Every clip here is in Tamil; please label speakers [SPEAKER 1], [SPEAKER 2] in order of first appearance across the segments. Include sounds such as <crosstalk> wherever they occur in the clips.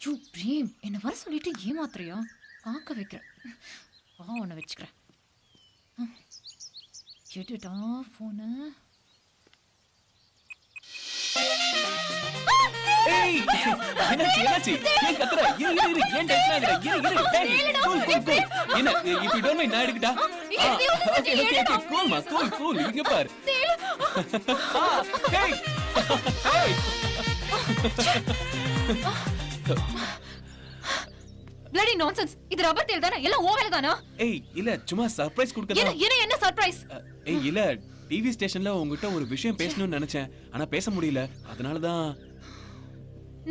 [SPEAKER 1] யூ பிரேம் என்ன வர சொல்லிட்டு ஏமாத்துறியா? பார்க்க வைக்கிறேன். வா உன்னை வச்சுக்கிறேன். ம். எடுடா போனு
[SPEAKER 2] ஏய் என்னாச்சு என்னாச்சு? ஏன் கத்துற? இரு இரு இரு ஏன் டென்ஷன் ஆகுற இரு இரு டேய் கூல் கூல் கூல் என்ன
[SPEAKER 1] பிளடி நான்சென்ஸ் இது ரப்பர் தேல் தானே? எல்லாம் ஓ வேலை தானா?
[SPEAKER 2] ஏய் இல்ல சும்மா சர்ப்ரைஸ் கொடுக்க
[SPEAKER 1] என்ன என்ன என்ன சர்ப்ரைஸ்
[SPEAKER 2] ஏய் இல்ல டிவி ஸ்டேஷன்ல உங்ககிட்ட ஒரு விஷயம் பேசணும்னு நினைச்சேன். ஆனா பேச முடியல. அதனால தான்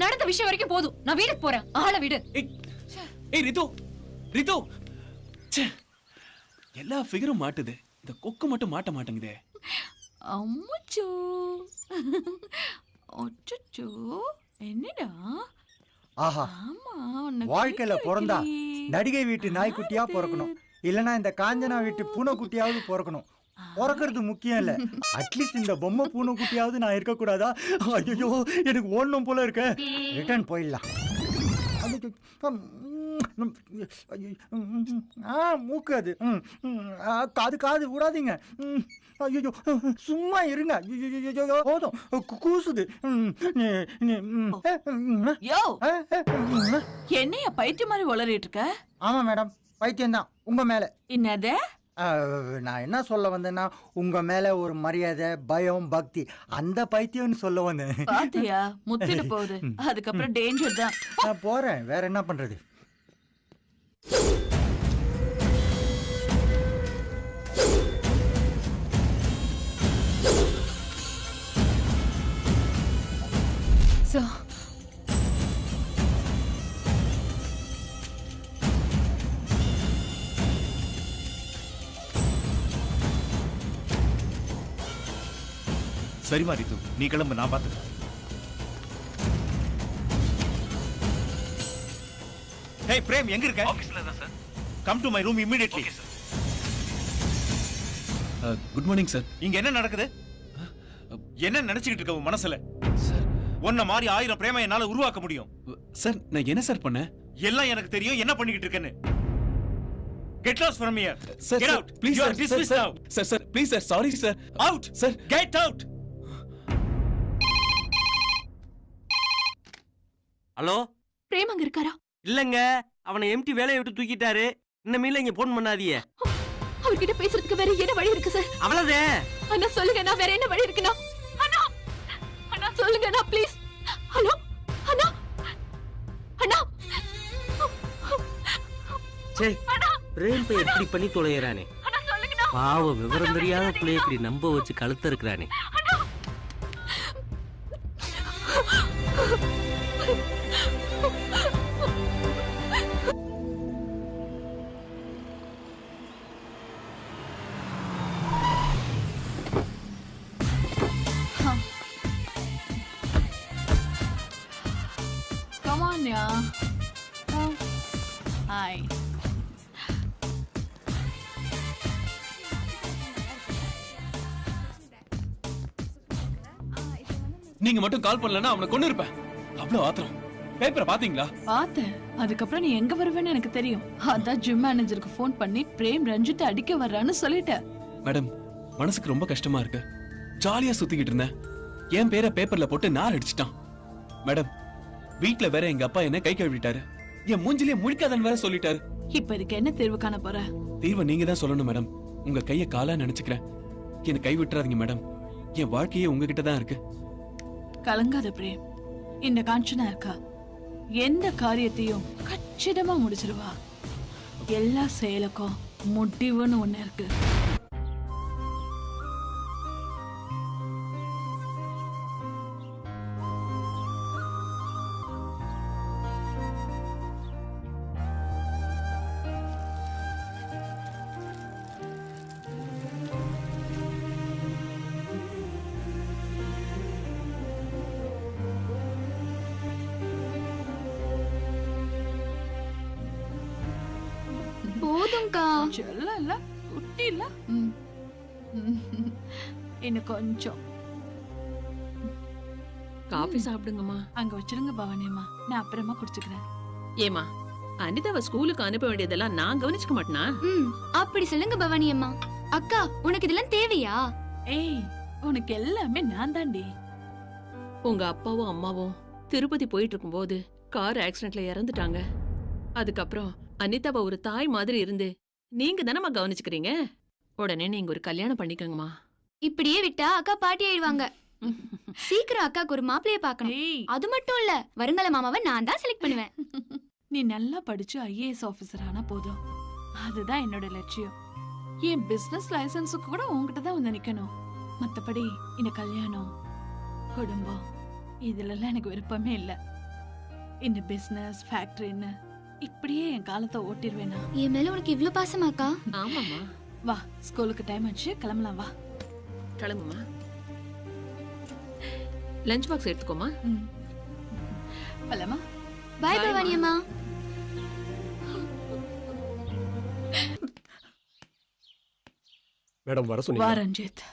[SPEAKER 1] நடந்த விஷயம் வரைக்கும் போதும். நான் வீட்டுக்கு போறேன். ஆளை விடு.
[SPEAKER 2] ஏய் ரிது ரிது எல்லா ஃபிகரும் மாட்டுது. இந்த கொக்கு மட்டும் மாட்ட மாட்டேங்குதே.
[SPEAKER 3] அம்முச்சோ. அச்சச்சோ என்னடா?
[SPEAKER 4] ஆஹா வாழ்க்கையில பிறந்தா. நடிகை வீட்டு நாய்க்குட்டியா பிறக்கணும். இல்லனா இந்த காஞ்சனா வீட்டு பூனைக்குட்டியாவது பிறக்கணும். பிறக்கிறது முக்கியம் இல்ல. அட்லீஸ்ட் இந்த பொம்மை பூனைக்குட்டியாவது நான் இருக்க கூடாதா ஐயோ எனக்கு ஓடணும் போல இருக்க. ரிட்டர்ன் போயிடலாம். ஆ மூக்கு அது. ம், காது காது விடாதீங்க ஐயோ சும்மா இருங்க. போதும். கூசுது.
[SPEAKER 3] என்னைய பைத்திய மாதிரி வளரிட்டு இருக்க?
[SPEAKER 4] ஆமா மேடம். பைத்தியம்தான். உங்க மேல.
[SPEAKER 3] என்னது?
[SPEAKER 4] நான் என்ன சொல்ல வந்தேன்னா உங்க மேல ஒரு மரியாதை பயம் பக்தி அந்த பைத்தியம்னு சொல்ல வந்தேன்.
[SPEAKER 3] பாத்தியா? முத்திட்டு போகுது. அதுக்கப்புறம் டேஞ்சர் தான்.
[SPEAKER 4] நான் போறேன். வேற என்ன பண்றது?
[SPEAKER 1] சோ
[SPEAKER 5] சரிமா ரித்து நீ கிளம்பு நான் பாத்துக்கிறேன். ஹே பிரேம் எங்க இருக்க? ஆபீஸ்ல தான் sir. Come to my room immediately
[SPEAKER 2] good morning sir
[SPEAKER 5] இங்க என்ன நடக்குது? என்ன நினைச்சுக்கிட்டு இருக்க உன் மனசுல?
[SPEAKER 2] சார்
[SPEAKER 5] உன்ன மாதிரி ஆயிரம் பிரேம என்னால உருவாக்க முடியும்.
[SPEAKER 2] சார் நான் என்ன சார் பண்ணேன்
[SPEAKER 5] எல்லாம் எனக்கு தெரியும் என்ன பண்ணிக்கிட்டு இருக்கேன்னு. Get lost from here
[SPEAKER 2] sir
[SPEAKER 5] get
[SPEAKER 2] sir
[SPEAKER 5] out
[SPEAKER 2] please sir sir
[SPEAKER 5] now
[SPEAKER 2] sir sir please sir sorry sir
[SPEAKER 5] out
[SPEAKER 2] sir
[SPEAKER 5] get out
[SPEAKER 6] hello?
[SPEAKER 3] Prem அங்க இருக்காரா?
[SPEAKER 6] இல்லங்க அவனை எம்டி வேலையை விட்டு தூக்கிட்டாரு. இன்னமேல இங்க போன் பண்ணாதீங்க.
[SPEAKER 3] அவர்கிட்ட பேசுறதுக்கு வேற என்ன வழி இருக்கு சார்
[SPEAKER 6] அவ்வளவுதே.
[SPEAKER 3] அண்ணா சொல்லுங்க நான் வேற என்ன வழி இருக்குண்ணா? அண்ணா அண்ணா சொல்லுங்க அண்ணா ப்ளீஸ் ஹலோ அண்ணா. அண்ணா.
[SPEAKER 6] சே பிரேம் பை எப்படி பண்ணி
[SPEAKER 3] சொல்லுங்கண்ணா.
[SPEAKER 6] பாவம் விவரம் தெரியாத பிள்ளைய இப்படி நம்ப வச்சு கழுத்த இருக்கிறானே
[SPEAKER 3] Come
[SPEAKER 2] நீங்க மட்டும் கால் பண்ணலன்னா அவனை கொண்டு இருப்பேன் அவ்வளவு ஆத்திரம். பேப்பரை பாத்தீங்களா
[SPEAKER 3] பார்த்தேன். அதுக்கப்புறம் நீ எங்க வருவேன்னு எனக்கு தெரியும். அதான் ஜிம் மேனேஜருக்கு ஃபோன் பண்ணி பிரேம் ரஞ்சித்தை அடிக்க வர்றான்னு சொல்லிட்டேன்.
[SPEAKER 2] மேடம் மனசுக்கு ரொம்ப கஷ்டமா இருக்கு. ஜாலியா சுத்திக்கிட்டு இருந்தேன். என் பேரை பேப்பர்ல போட்டு நார் அடிச்சிட்டான். மேடம் வீட்ல வேற எங்க அப்பா என்ன கை கழுவிட்டாரு. என் மூஞ்சிலே முழிக்காதன்னு வேற சொல்லிட்டாரு.
[SPEAKER 3] இப்ப இதுக்கு என்ன தீர்வு காண போற?
[SPEAKER 2] தீர்வை நீங்க தான் சொல்லணும் மேடம் உங்க கைய காலா நினைச்சுக்கிறேன். என்னை கை விட்டுறாதீங்க மேடம் என் வாழ்க்கையே உங்ககிட்ட தான் இருக்கு.
[SPEAKER 3] கலங்காத பிரேம். இந்த காஞ்சனா இருக்கா எந்த காரியத்தையும் கச்சிதமா முடிச்சிருவா. எல்லா செயலுக்கும் முடிவுன்னு ஒண்ணு இருக்கு. இல்ல குட்டி இல்ல. இன்னும் கொஞ்சம்.
[SPEAKER 7] காஃபி சாப்பிடுங்கம்மா.
[SPEAKER 3] அங்க வச்சிருங்க பவானியம்மா நான் அப்புறமா குடிச்சுக்கிறேன்.
[SPEAKER 7] ஏமா அனிதாவை ஸ்கூலுக்கு அனுப்ப வேண்டியதெல்லாம் நான் கவனிச்சுக்க மாட்டேனா?
[SPEAKER 8] ம் அப்படி சொல்லுங்க பவானி அம்மா. அக்கா உனக்கு இதெல்லாம் தேவையா?
[SPEAKER 3] ஏய் உனக்கு எல்லாமே நான் தாண்டி
[SPEAKER 7] உங்க அப்பாவும் அம்மாவும் திருப்பதி போயிட்டு இருக்கும்போது கார் ஆக்சிடென்ட்ல இறந்துட்டாங்க. அதுக்கப்புறம் அனிதாவை ஒரு தாய் மாதிரி இருந்து நீங்க தானம்மா கவனிச்சுக்கிறீங்க? உடனே நீங்க ஒரு கல்யாணம் பண்ணிக்கோங்கம்மா.
[SPEAKER 8] இப்படியே விட்டா அக்கா பாட்டி ஆயிடுவாங்க. சீக்கிரம் அக்காக்கு ஒரு மாப்பிளைய பார்க்கணும்.
[SPEAKER 3] ஏய்.
[SPEAKER 8] அது மட்டும் இல்ல வருங்கால மாமாவை நான் தான் செலக்ட் பண்ணுவேன்.
[SPEAKER 3] நீ நல்லா படிச்சு ஐஏஎஸ் ஆபீசர் ஆனா போதும். அதுதான் என்னோட லட்சியம். என் பிசினஸ் லைசன்ஸுக்கு கூட உன்கிட்ட தான் வந்து நிக்கணும். மத்தபடி இந்த கல்யாணம் குடும்பம் இதுல எல்லாம் எனக்கு விருப்பமே இல்ல. இந்த பிசினஸ் ஃபேக்டரின்னு இப்படியே என் காலத்தை ஓட்டிடுவேனா
[SPEAKER 8] என் மேல உனக்கு இவ்ளோ பாசமாக்கா
[SPEAKER 7] ஆமாம்மா.
[SPEAKER 3] வா ஸ்கூலுக்கு டைம் ஆச்சு கிளம்பலாம் வா.
[SPEAKER 7] கிளம்புமா லஞ்ச் பாக்ஸ் எடுத்துக்கோமா
[SPEAKER 3] ம். போலாமா
[SPEAKER 8] பாய் பவானி அம்மா.
[SPEAKER 9] மேடம் வர
[SPEAKER 3] வா
[SPEAKER 9] சொன்னீங்க
[SPEAKER 3] ரஞ்சித்.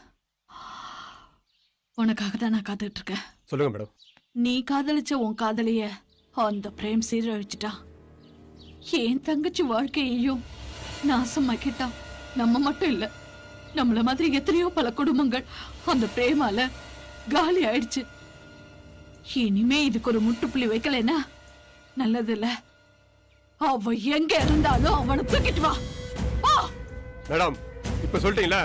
[SPEAKER 3] உனக்காக தான் நான் காத்துட்டு இருக்கேன்.
[SPEAKER 9] சொல்லுங்க மேடம்.
[SPEAKER 3] நீ காதலிச்ச உன் காதலிய அந்த பிரேம் சீரழிச்சிட்டான் என் தங்கச்சி வாழ்க்கையையும் நாசமாக்கிட்டான் நம்ம மட்டும் இல்ல நம்மள மாதிரி எத்தனையோ பல குடும்பங்கள் அந்த பிரேமால காலி ஆயிடுச்சு இனிமே இதுக்கு ஒரு முட்டுப்புள்ளி வைக்கலைன்னா நல்லது இல்ல அவ எங்க இருந்தாலும் அவனை தூக்கிட்டு வா
[SPEAKER 9] மேடம் இப்ப சொல்லிட்டீங்களா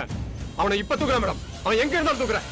[SPEAKER 9] அவனை இப்ப தூக்குறேன் மேடம் அவன் எங்க இருந்தாலும் தூக்குறேன்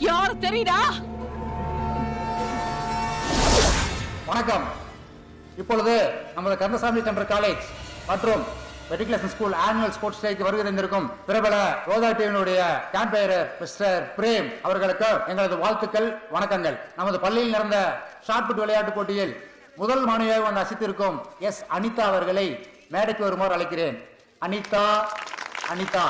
[SPEAKER 3] யார் தெரியுதா?
[SPEAKER 10] வணக்கம். இப்பொழுது நமது கந்தசாமி சென்டர் காலேஜ் மற்றும் மெட்ரிகுலேஷன் ஸ்கூல் ஆனுவல் ஸ்போர்ட்ஸ் டேக்கு வருகை தந்திருக்கும் பிரபல ரோதா டீமினுடைய கேம்பெயரர் மிஸ்டர் பிரேம் அவர்களுக்கு எங்களது வாழ்த்துக்கள் வணக்கங்கள். நமது பள்ளியில் நடந்த ஷாட்புட் விளையாட்டுப் போட்டியில் முதல் மாணவியாக வந்து அசித்திருக்கும் எஸ் அனிதா அவர்களை மேடைக்கு வருமாறு அழைக்கிறேன். அனிதா அனிதா.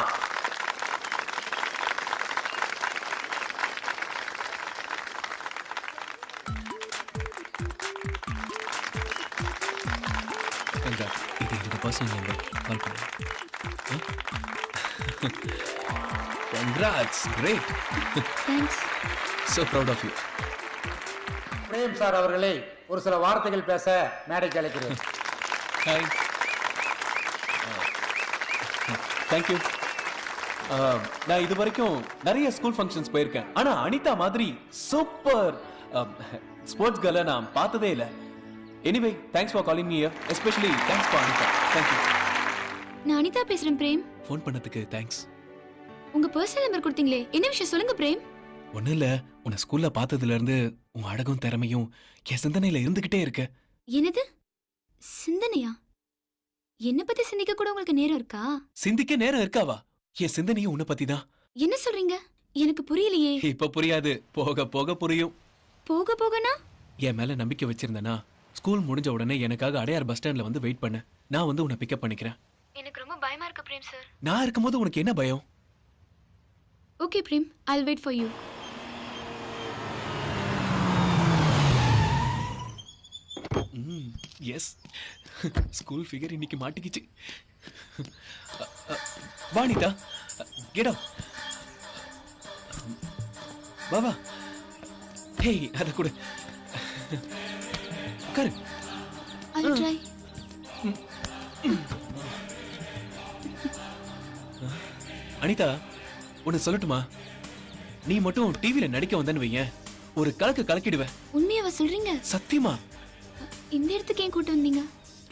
[SPEAKER 2] கங்கா இது என்னோட பர்சனல் நம்பர் கால் பண்ணு congrats great
[SPEAKER 8] thanks
[SPEAKER 2] so proud of you.
[SPEAKER 10] Prem sir அவர்களை ஒரு சில வார்த்தைகள் பேச மேடைக்கு அழைக்கிறேன்.
[SPEAKER 2] ஹாய் தேங்க்யூ நான் இது வரைக்கும் நிறைய ஸ்கூல் ஃபங்க்ஷன்ஸ் போயிருக்கேன். ஆனா அனிதா மாதிரி சூப்பர் ஸ்போர்ட்ஸ் கேர்ளை நான் பார்த்ததே இல்லை. Anyway thanks for calling me especially thanks for Anita thank you
[SPEAKER 8] நான் அனிதா பேசுறேன் பிரேம்.
[SPEAKER 2] ஃபோன் பண்ணதுக்கு தேங்க்ஸ்
[SPEAKER 8] உங்க பர்சனல் நம்பர் கொடுத்தீங்களே. என்ன விஷயம் சொல்லுங்க பிரேம்?
[SPEAKER 2] ஒன்றும் இல்லை. உன்னை ஸ்கூல்ல பார்த்ததுல இருந்து உன் அழகும் திறமையும் என் சிந்தனையில இருந்துகிட்டே இருக்கு.
[SPEAKER 8] என்னது? சிந்தனையா? என்ன பத்தி சிந்திக்க கூட உங்களுக்கு நேரம் இருக்கா?
[SPEAKER 2] சிந்திக்க நேரம் இருக்காவா? என் சிந்தனையும் உன்னை பத்தி தான்
[SPEAKER 8] என்ன சொல்றீங்க? எனக்கு புரியலையே.
[SPEAKER 2] இப்ப புரியாது. போக போக புரியும்.
[SPEAKER 8] போக போகனா?
[SPEAKER 2] என் மேல நம்பிக்கை வச்சிருந்தனா? ஸ்கூல் முடிஞ்ச உடனே எனக்காக அடையார் பஸ் ஸ்டாண்ட்ல வந்து வெயிட் பண்ணு. நான் வந்து உன்னை பிக்கப் பண்ணிக்கிறேன்.
[SPEAKER 8] எனக்கு ரொம்ப பயமா இருக்கு பிரேம் சார்
[SPEAKER 2] நான் இருக்கும்போது உனக்கு என்ன பயம்?
[SPEAKER 8] Okay Prem. I wait for you
[SPEAKER 2] yes school figure இன்னைக்கு மாட்டிக்கிச்சு. வாணிதா கெட் அப் வா வா. ஹேய் அத கூட. உட்காரு.
[SPEAKER 8] ஐ ட்ரை
[SPEAKER 2] அனிதா ஒன்னு சொல்லட்டுமா? நீ மட்டும் டிவில நடிக்க வந்தேன்னு வையேன். ஒரு கலக்கு கலக்கிடுவேன்.
[SPEAKER 8] உண்மையாவா சொல்றீங்க?
[SPEAKER 2] சத்தியமா?
[SPEAKER 8] இந்த இடத்துக்கு ஏன் கூட்டு வந்தீங்க?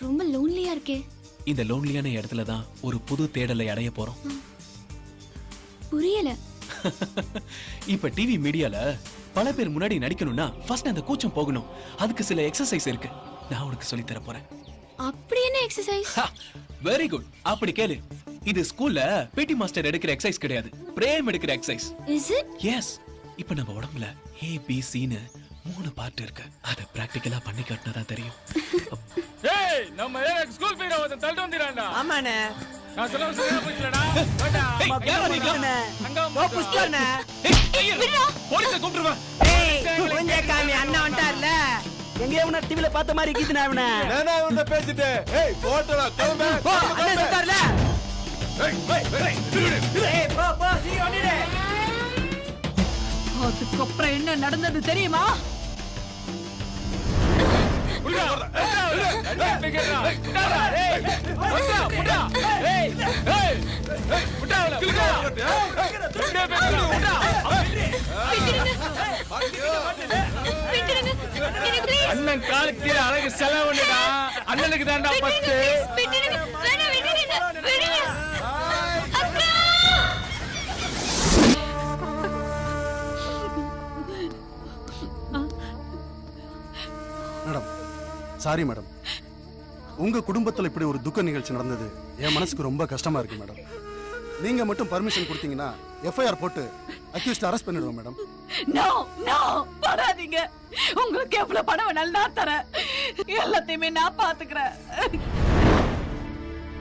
[SPEAKER 8] ரொம்ப லோன்லியா இருக்கே.
[SPEAKER 2] இந்த லோன்லியான இடத்துல தான் ஒரு புது தேடலை அடைய போறோம்.
[SPEAKER 8] புரியல. <laughs>
[SPEAKER 2] இப்ப டிவி மீடியால பல பேர் முன்னாடி நடிக்கணும்னா ஃபர்ஸ்ட் அந்த கூச்சம் போகணும். அதுக்கு சில எக்ஸசைஸ் இருக்கு. நான் உனக்கு சொல்லி தர போறேன்.
[SPEAKER 8] அப்படி என்ன எக்ஸசைஸ்
[SPEAKER 2] வெரி குட் அப்படி கேளு. இது ஸ்கூல்ல பிடி மாஸ்டர் எடுக்கிற எக்ஸசைஸ் கிடையாது. பிரேம் எடுக்கிற எக்ஸசைஸ்
[SPEAKER 8] இஸ் இட்
[SPEAKER 2] எஸ் இப்ப நம்ம உடம்புல ஏ பி சின்னு மூணு பார்ட் இருக்கு. அத பிராக்டிக்கலா பண்ணி காட்டினதா தெரியும். <laughs>
[SPEAKER 11] ஏய் நம்ம ஏன் ஸ்கூல் ஃபீஸ் வந்து தள்ளிட்டு வந்திரான்டா
[SPEAKER 12] ஆமாண்ணே.
[SPEAKER 11] நான் சொல்ல சரியா போடா
[SPEAKER 2] யாரா
[SPEAKER 11] அங்க
[SPEAKER 2] ஏய்
[SPEAKER 12] காமி அண்ணா வந்துட்டார்ல எங்கேயோ உன டிவில பார்த்த மாதிரி இருக்குதுண்ணே அவனை
[SPEAKER 13] நானா பேசிட்டு ஏய் போட்டடா கிளம்பு ஏய், ஏய், ஏய்,
[SPEAKER 12] ஏய் போ போ
[SPEAKER 3] அதுக்கப்புறம் என்ன நடந்தது தெரியுமா?
[SPEAKER 11] அண்ணன் கீழே அழகு செலவுடா அண்ணனுக்கு தான்டா பத்து.
[SPEAKER 14] மேடம் சாரி மேடம் உங்க குடும்பத்தில் இப்படி ஒரு துக்க நிகழ்ச்சி நடந்தது என் மனசுக்கு ரொம்ப கஷ்டமா இருக்கு மேடம் நீங்க மட்டும் பர்மிஷன் கொடுத்தீங்கன்னா எஃப்ஐஆர் போட்டு அக்யூஸ்ட் அரெஸ்ட் பண்ணிடுவோம் மேடம்
[SPEAKER 3] நோ நோ வராதீங்க. உங்களுக்கு எவ்வளவு பணம் வேணாலும் நான் தரேன். எல்லாத்தையுமே நான் பாத்துக்கிறேன்.